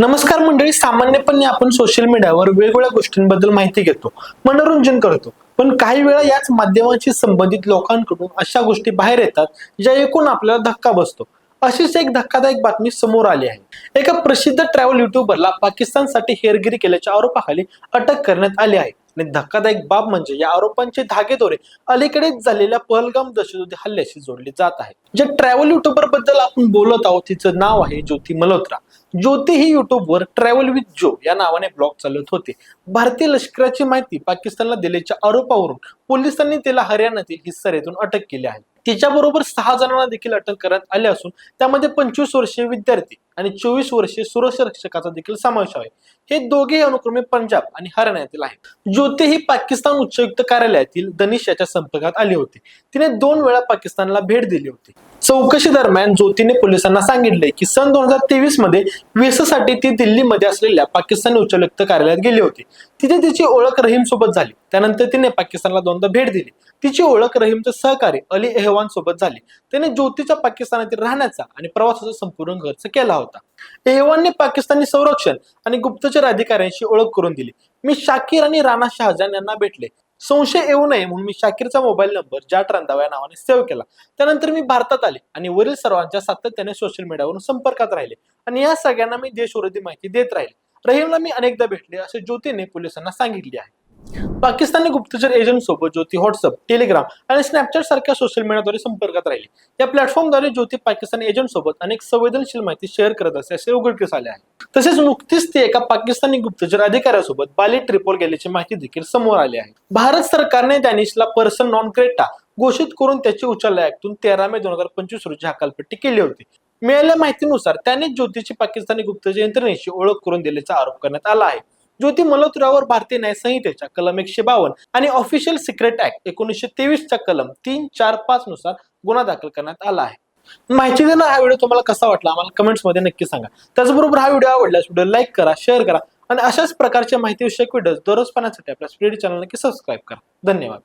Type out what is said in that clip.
नमस्कार मंडळी सामान्यपणे आपण सोशल मीडियावर वेगवेगळ्या गोष्टींबद्दल माहिती घेतो मनोरंजन करतो. पण काही वेळा याच माध्यमांशी संबंधित लोकांकडून अशा गोष्टी बाहेर येतात ज्या ऐकून आपल्याला धक्का बसतो. अशीच एक धक्कादायक बातमी समोर आली आहे. एका प्रसिद्ध ट्रॅव्हल युट्यूबरला पाकिस्तानसाठी हेरगिरी केल्याच्या आरोपाखाली अटक करण्यात आली आहे. आणि धक्कादायक बाब म्हणजे या आरोपांचे धागेदोरे अलीकडेच झालेल्या पहलगाम दहशतवादी हल्ल्याशी जोडले जात आहे. ज्या ट्रॅव्हल युट्यूबरबद्दल आपण बोलत आहोत तिचं नाव आहे ज्योती मल्होत्रा. ज्योती ही युट्यूबवर ट्रॅव्हल विथ जो या नावाने ब्लॉग चालवत होते. भारतीय लष्कराची माहिती पाकिस्तानला दिल्याच्या आरोपावरून पोलिसांनी तिला हरियाणातील हिस्सार अटक केली आहे. तिच्याबरोबर सहा जणांना देखील अटक करण्यात आले असून त्यामध्ये पंचवीस वर्षीय विद्यार्थी आणि चोवीस वर्षीय सुरक्षा रक्षकाचा देखील समावेश आहे. हे दोघेही अनुक्रमे पंजाब आणि हरियाणातील आहेत. ज्योती ही पाकिस्तान उच्चायुक्त कार्यालयातील दनिश याच्या संपर्कात आली होती. तिने दोन वेळा पाकिस्तानला भेट दिली होती. चौकशी दरम्यान ज्योतीने पोलिसांना सांगितले की सन दोन हजार तेवीसमध्ये व्हिसासाठी ती दिल्लीमध्ये असलेल्या पाकिस्तानी उच्चायुक्त कार्यालयात गेली होती. तिथे तिची ओळख रहीम सोबत झाली. त्यानंतर तिने पाकिस्तानला दोनदा भेट दिली. तिची ओळख रहीमचे सहकारी अली एहवान सोबत झाली. त्याने ज्योतीचा पाकिस्तानातील राहण्याचा आणि प्रवासाचा संपूर्ण खर्च केला होता. एहवानने पाकिस्तानी संरक्षण आणि गुप्तचर अधिकाऱ्यांशी ओळख करून दिली. मी शाकीर आणि राणा शहाजान यांना भेटले. संशय येऊ नये म्हणून मी शाकीरचा मोबाईल नंबर जाट रंधावा या नावाने सेव्ह केला. त्यानंतर मी भारतात आले आणि वरील सर्वांच्या सातत्याने सोशल मीडियावरून संपर्कात राहिले आणि या सगळ्यांना मी देशविरोधी माहिती देत राहिले. रहीमला मी अनेकदा भेटले असे ज्योतीने पोलिसांना सांगितले आहे. पाकिस्तानी गुप्तचर एजंट सोबत ज्योती व्हॉट्सअप टेलिग्राम आणि स्नॅपचॅट सारख्या सोशल मीडियाद्वारे संपर्कात राहिली. या प्लॅटफॉर्मद्वारे ज्योती पाकिस्तानी एजंट सोबत अनेक संवेदनशील माहिती शेअर करत असे असे उघडकीस आले आहे. तसेच नुकतीच ते एका पाकिस्तानी गुप्तचर अधिकाऱ्यासोबत बाली ट्रिपोल गेल्याची माहिती देखील समोर आली आहे. भारत सरकारने डॅनिशला पर्सन नॉन ग्रेटा घोषित करून त्याची उच्चालयातून तेरा मे दोन हजार पंचवीस रोजी हकालपट्टी केली होती. मिळालेल्या माहितीनुसार त्याने ज्योतीची पाकिस्तानी गुप्तचर यंत्रणेशी ओळख करून दिल्याचा आरोप करण्यात आला आहे. ज्योती मल्होत्रावर भारतीय न्याय संहितेच्या कलम एकशे बावन्न आणि ऑफिशियल सिक्रेट ऍक्ट एकोणीसशे तेवीसच्या कलम तीन चार पाच नुसार गुन्हा दाखल करण्यात आला आहे. माहिती देणार हा व्हिडिओ तुम्हाला कसा वाटला आम्हाला कमेंट्समध्ये नक्की सांगा. त्याचबरोबर हा व्हिडिओ आवडल्यास व्हिडिओ लाईक करा शेअर करा आणि अशाच प्रकारच्या माहितीविषयक व्हिडिओ दररोज पाहण्यासाठी आपल्या स्पीड चॅनल नक्की सबस्क्राईब करा. धन्यवाद.